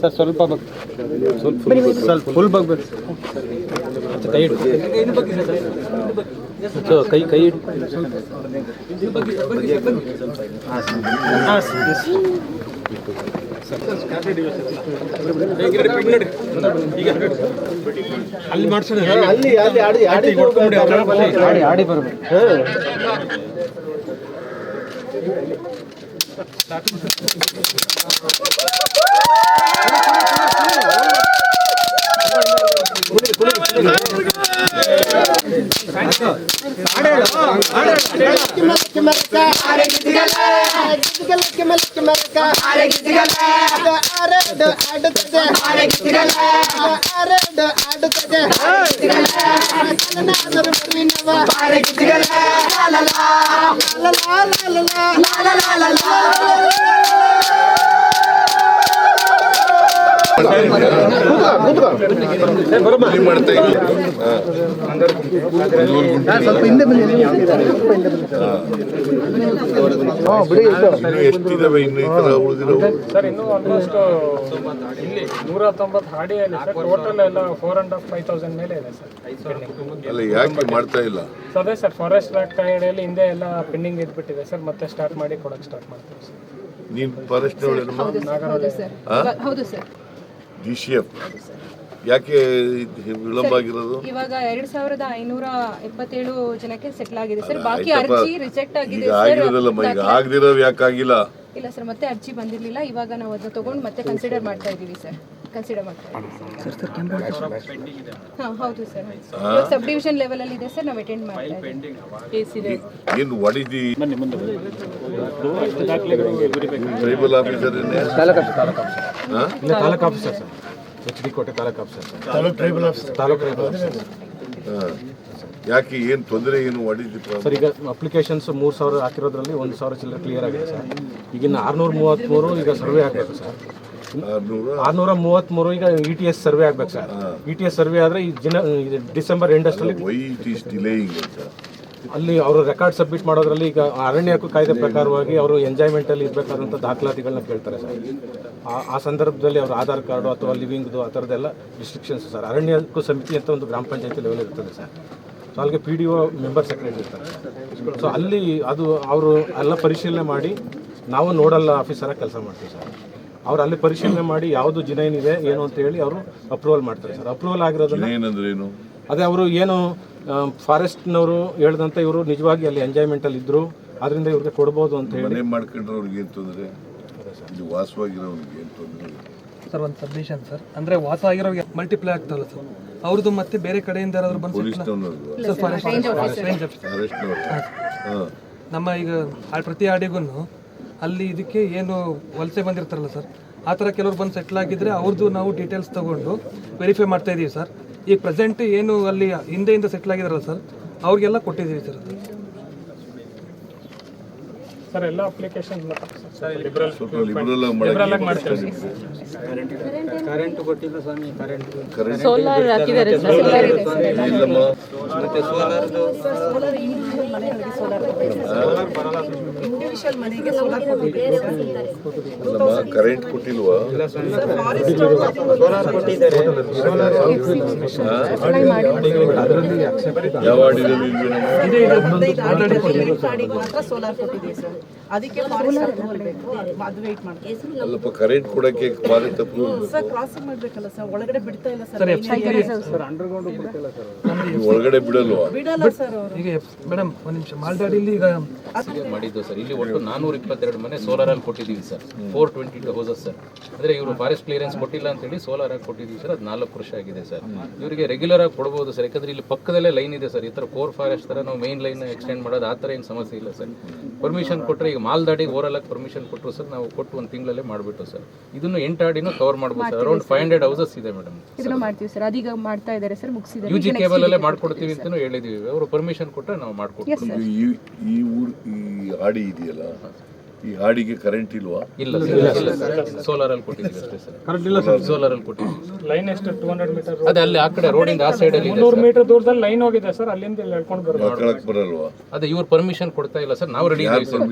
Sir ಸ್ವಲ್ಪ ಬಗ್ ಸ್ವಲ್ಪ ಫುಲ್ ಬಗ್ಬೇಕು ಕೈ ಇಡು. ಸೊ, ಕೈ ಕೈ ಇಡು. ಅಲ್ಲಿ ಮಾಡ್ಸೋಣ. ಅಲ್ಲಿ ಅಲ್ಲಿ ಆಡಿ ಆಡಿ ಆಡಿ மெருக்க ஆரே கிதிகல கிதிகல கிமலுக்கு மெருக்க ஆரே கிதிகல ஆரே டு அடுத்தது ஆரே கிதிகல ஆரே டு அடுத்தது கிதிகல சலனாதரு பர்வினவ ஆரே கிதிகல லா லா லா லா லா லா லா லா லா லா ಎಷ್ಟಿದಾವೆ ಇನ್ನು ಈ ತರ ಉಳಿದಿರೋ ಸರ್ ಇನ್ನೂ ಆಲ್ಮೋಸ್ಟ್ ಇಲ್ಲಿ ನೂರ ಹತ್ತೊಂಬತ್ತು ಹಾಡಿಯಲ್ಲಿ ಸರ್ ಟೋಟಲ್ ಎಲ್ಲ four and half five thousand ಮೇಲೆ ಇದೆ ಸರ್ ಅಲ್ಲ ಯಾಕೆ ಮಾಡ್ತಾ ಇಲ್ಲ ಅದೇ ಸರ್ ಫಾರೆಸ್ಟ್ ಲ್ಯಾಕ್ ಕಾಯಿಡೆಯಲ್ಲಿ ಹಿಂದೆ ಎಲ್ಲ ಪೆಂಡಿಂಗ್ ಇದ್ಬಿಟ್ಟಿದೆ ಸರ್ ಮತ್ತೆ ಸ್ಟಾರ್ಟ್ ಮಾಡಿ ಕೊಡಕ್ಕೆ ಸ್ಟಾರ್ಟ್ ಮಾಡ್ತೀವಿ ಸರ್ ನೀನು ಫಾರೆಸ್ಟ್ ನಾಗರಾಜ್ ಹೌದು ಸರ್. ಡಿ ಸಿ ಎಫ್ ಯಾಕೆ ವಿಳಂಬ ಆಗಿರೋದು ಇವಾಗ ಎರಡ್ ಸಾವಿರದ ಐನೂರ ಎಪ್ಪತ್ತೇಳು ಜನಕ್ಕೆ ಸೆಟ್ಲ್ ಆಗಿದೆ ಸರ್. ಬಾಕಿ ಅರ್ಜಿ ರಿಜೆಕ್ಟ್ ಆಗಿದೆ ಈಗ ಆಗಿರೋದಲ್ಲಮ್ಮ ಈಗ ಆಗದಿರೋ ಯಾಕೆ ಆಗಿಲ್ಲ ಇಲ್ಲ ಸರ್ ಮತ್ತೆ ಅರ್ಜಿ ಬಂದಿರಲಿಲ್ಲ. ಇವಾಗ ನಾವು ಅದನ್ನ ತಗೊಂಡು ಮತ್ತೆ ಕನ್ಸಿಡರ್ ಮಾಡ್ತಾ ಇದ್ದೀವಿ ಸರ್. ಕನ್ಸಿಡರ್ ಹಾಂ ಹೌದು ಸರ್ ಸಬ್ ಡಿವಿಷನ್ ಲೆವೆಲ್ ಅಲ್ಲಿ ಇದೆ ಸರ್ ನಾವು ಅಟೆಂಡ್ ಮಾಡ್ತಾ ಇದ್ದೀವಿ. ಏನು ಟ್ರೈಬಲ್ ಆಫೀಸರ್ ಇಲ್ಲ taluk officer sir H D Kote taluk officer sir taluk tribal officer taluk tribal officer ಯಾಕೆ ಏನು ತೊಂದರೆ ಏನು ಸರ್ ಈಗ ಅಪ್ಲಿಕೇಶನ್ಸ್ ಮೂರು ಸಾವಿರ ಹಾಕಿರೋದ್ರಲ್ಲಿ ಒಂದು ಸಾವಿರ ಚಿಲ್ಲರೆ ಕ್ಲಿಯರ್ ಆಗಿದೆ ಸರ್ ಈಗಿನ ಆರುನೂರ ಮೂವತ್ತ್ಮೂರು ಈಗ ಸರ್ವೆ ಆಗಬೇಕು ಸರ್ ಆರ್ನೂರ? ಮೂವತ್ತ್ಮೂರು ಈಗ ಇ ಟಿ ಎಸ್ ಸರ್ವೆ ಆಗ್ಬೇಕು sir. E T S survey ಆದ್ರೆ ಈ ಜನ ಡಿಸೆಂಬರ್ ಎಂಡಷ್ಟಲ್ಲಿ ವೈ ಇಟ್ ಈಸ್ ಡಿಲೇಯಿಂಗ್ ಅಂತ? ಅಲ್ಲಿ ಅವರು ರೆಕಾರ್ಡ್ ಸಬ್ಮಿಟ್ ಮಾಡೋದ್ರಲ್ಲಿ ಈಗ ಅರಣ್ಯ ಹಕ್ಕು ಕಾಯ್ದೆ ಪ್ರಕಾರವಾಗಿ ಅವರು ಎಂಜಾಯ್ಮೆಂಟ್ ಅಲ್ಲಿ ಇರಬೇಕಾದಂಥ ದಾಖಲಾತಿಗಳನ್ನ ಕೇಳ್ತಾರೆ ಸರ್. ಆ- ಆ ಸಂದರ್ಭದಲ್ಲಿ ಅವ್ರ ಆಧಾರ್ ಕಾರ್ಡು ಅಥವಾ ಲಿವಿಂಗ್ದು ಆ ಥರದ್ದೆಲ್ಲ ರಿಸ್ಟ್ರಿಕ್ಷನ್ಸ್ ಸರ್. ಅರಣ್ಯ ಹಕ್ಕು ಸಮಿತಿ ಅಂತ ಒಂದು ಗ್ರಾಮ ಪಂಚಾಯತಿ ಲೆವೆಲ್ ಇರ್ತದೆ ಸರ್. ಸೊ ಅಲ್ಲಿಗೆ P D O member secretary ಇರ್ತಾರೆ. ಸೊ ಅಲ್ಲಿ ಅದು ಅವರು ಎಲ್ಲ ಪರಿಶೀಲನೆ ಮಾಡಿ ನಾವು ನೋಡಲ್ಲ ಆಫೀಸರಾಗಿ ಕೆಲಸ ಮಾಡ್ತೀವಿ ಸರ್. ಅವ್ರು ಅಲ್ಲಿ ಪರಿಶೀಲನೆ ಮಾಡಿ ಯಾವುದು ಜಿನೈನ್ ಇದೆ ಏನು ಅಂತ ಹೇಳಿ ಅವರು ಅಪ್ರೂವಲ್ ಮಾಡ್ತಾರೆ ಸರ್. ಅಪ್ರೂವಲ್ ಆಗಿರೋದನ್ನ ಏನಂದ್ರೆ ಏನು? ಅದೇ ಅವರು ಏನು ಫಾರೆಸ್ಟ್ನವರು ಹೇಳ್ದಂತ ಇವರು ನಿಜವಾಗಿ ಅಲ್ಲಿ ಎಂಜಾಯ್ಮೆಂಟ್ ಅಲ್ಲಿ ಇದ್ರು. ಅದರಿಂದ ಇವ್ರಿಗೆ ಕೊಡ್ಬೋದು ಅಂತ ಹೇಳಿ ಮಾಡ್ಕೊಂಡ್ರವ್ರಿಗೆ ಏನು ತೊಂದರೆ? ಇಲ್ಲಿ ವಾಸವಾಗಿರೋರಿಗೆ ಏನು ತೊಂದರೆ? ಸರ್ ಒಂದು ಸಬ್ಮಿಷನ್ ಸರ್. ಅಂದ್ರೆ ವಾಸ ಆಗಿರೋರಿಗೆ ಮಲ್ಟಿಪ್ಲೈ ಆಗ್ತಲ್ಲ ಸರ್. ಅವ್ರದ್ದು ಮತ್ತೆ ಬೇರೆ ಕಡೆಯಿಂದ ಯಾರಾದ್ರು ಬಂದು ಸರ್ ಫಾರೆಸ್ಟ್ ನಮ್ಮ ಈಗ ಪ್ರತಿ ಆಡಿಗೂ ಅಲ್ಲಿ ಇದಕ್ಕೆ ಏನು ವಲಸೆ ಬಂದಿರ್ತಾರಲ್ಲ ಸರ್ ಆ ಥರ ಕೆಲವ್ರು ಬಂದು ಸೆಟ್ಲ್ ಆಗಿದ್ರೆ ಅವ್ರದ್ದು ನಾವು ಡೀಟೇಲ್ಸ್ ತಗೊಂಡು ವೆರಿಫೈ ಮಾಡ್ತಾ ಇದ್ದೀವಿ ಸರ್. ಈಗ ಪ್ರೆಸೆಂಟ್ ಏನು ಅಲ್ಲಿ ಹಿಂದೆಯಿಂದ ಸೆಟ್ಲ್ ಆಗಿದಾರಲ್ಲ ಸರ್ ಅವ್ರಿಗೆಲ್ಲ ಕೊಟ್ಟಿದ್ದೀವಿ ಸರ್. ಅದು ಸರ್. ಎಲ್ಲ ಅಪ್ಲಿಕೇಶನ್ ಲಿಬ್ರಲ್ ಆಗಿ ಸೋಲಾರ್ ಕರೆಂಟ್ ಕೊಟ್ಟಿಲ್ವಾ? ಯಾವ ಮಾತ್ರ ಸೋಲಾರ್ ಕೊಟ್ಟಿದ್ದೀವಿ ಸರ್ ಅದಕ್ಕೆ ಫಾರೆಸ್ಟ್ ಅಪ್ರೂವಲ್ ಬೇಕು. ಅದು ವೆಯ್ಟ್ ಮಾಡ್ತೀವಿ ಅಲ್ಲಪ್ಪ ಕರೆಂಟ್ ಕೊಡಕ್ಕೆ ಫಾರೆಸ್ಟ್ ಅಪ್ರೂವಲ್ ಸರ್ ಕ್ರಾಸಿಂಗ್ ಮಾಡ್ಬೇಕಲ್ಲ ಸರ್ ಒಳಗಡೆ ಬಿಡ್ತಾ ಇಲ್ಲ ಸರ್ ಒಳಗಡೆ ಬಿಡಲ್ವಾ? ಬಿಡಲ್ಲ ಸರ್ ಅವರು. ಈಗ ಮೇಡಮ್ ಒಂದು ನಿಮಿಷ. ಮಾಲ್ದಾಡಿಲಿ ಈಗ ಮಾಡಿದ್ದು ಸರ್ ಇಲ್ಲಿ ಒಟ್ಟು ನಾನೂರ ಇಪ್ಪತ್ತೆರಡು ಮನೆ ಸೋಲಾರ್ ಅಲ್ಲಿ ಕೊಟ್ಟಿದ್ದೀವಿ sir. Four twenty two houses sir. ಅಂದ್ರೆ ಇವರು ಫಾರೆಸ್ಟ್ ಕ್ಲಿಯರೆನ್ಸ್ ಕೊಟ್ಟಿಲ್ಲ ಅಂತ ಹೇಳಿ ಸೋಲಾರ್ ಆಗಿ ಕೊಟ್ಟಿದ್ದೀವಿ ಸರ್. ಅದು ನಾಲ್ಕು ವರ್ಷ ಆಗಿದೆ ಸರ್. ಇವರಿಗೆ ರೆಗ್ಯುಲರ್ ಆಗಿ ಕೊಡ್ಬೋದು ಸರ್. ಯಾಕಂದ್ರೆ ಇಲ್ಲಿ ಪಕ್ಕದಲ್ಲೇ ಲೈನ್ ಇದೆ ಸರ್. ಈ ಥರ ಕೋರ್ ಫಾರೆಸ್ಟ್ ಥರ ನಾವು ಮೇನ್ ಲೈನ್ ಎಕ್ಸ್ಟೆಂಡ್ ಮಾಡೋದು ಆ ಥರ ಏನು ಸಮಸ್ಯೆ ಇಲ್ಲ ಸರ್. ಪರ್ಮಿಷನ್ ಕೊಟ್ಟರೆ ಈಗ ಮಾಲ್ದಾಡಿ ಓರಲ್ ಆಗಿ ಪರ್ಮಿಷನ್ ಕೊಟ್ಟರು ಸರ್. ನಾವು ಕೊಟ್ಟು ಒಂದು ತಿಂಗಳಲ್ಲೇ ಮಾಡಿಬಿಟ್ಟು ಸರ್. ಇದನ್ನು ಎಂಟು ಆಡಿನೂ ಕವರ್ ಮಾಡ್ಬೋದು sir. Around five hundred houses ಇದೆ ಮೇಡಮ್. ಇದನ್ನ ಮಾಡ್ತೀವಿ ಸರ್. ಅದೀಗ ಮಾಡ್ತಾ ಇದ್ದಾರೆ ಸರ್. ಮುಗಿಸಿದ್ದಾರೆ. ಯು ಜಿ ಕೇಬಲ್ ಅಲ್ಲೇ ಮಾಡ್ಕೊಡ್ತೀವಿ ಅಂತಲೂ ಹೇಳಿದೀವಿ. ಅವರು ಪರ್ಮಿಷನ್ ಕೊಟ್ಟರೆ ನಾವು ಮಾಡ್ಕೊಡ್ತೀವಿ. ಈ ಈ ಊರು ಈ ಆಡಿ ಇದೆಯಲ್ಲ ಈ ಹಾಡಿಗೆ ಕರೆಂಟ್ ಇಲ್ವಾ? ಇಲ್ಲ ಸರ್ ಸೋಲಾರ್ ಅಲ್ಲಿ ಕೊಟ್ಟಿದ್ದೀವಿ ಅಷ್ಟೇ ಸರ್. ಸೋಲಾರ್ ಅಲ್ಲಿ ಕೊಟ್ಟಿದ್ದೀವಿ ಲೈನ್ ಎಷ್ಟು? ಟೂ ಹಂಡ್ರೆಡ್ ಮೀಟರ್ ಅದೇ ಅಲ್ಲಿ ಆ ಕಡೆ ರೋಡಿಂದ ಆ ಸೈಡ್ ಅಲ್ಲಿ ಇದೆ ನೂರು ಮೀಟರ್ ದೂರದಲ್ಲಿ ಲೈನ್ ಹೋಗಿದೆ ಸರ್ ಅಲ್ಲಿಂದ ಇಲ್ಲಿ ಹೇಳ್ಕೊಂಡು ಬರೋದು. ಬರಲ್ವಾ? ಅದೇ ಇವ್ರು ಪರ್ಮಿಷನ್ ಕೊಡ್ತಾ ಇಲ್ಲ ಸರ್. ನಾವು ರೆಡಿ ಇದ್ದೀವಿ ಸರ್.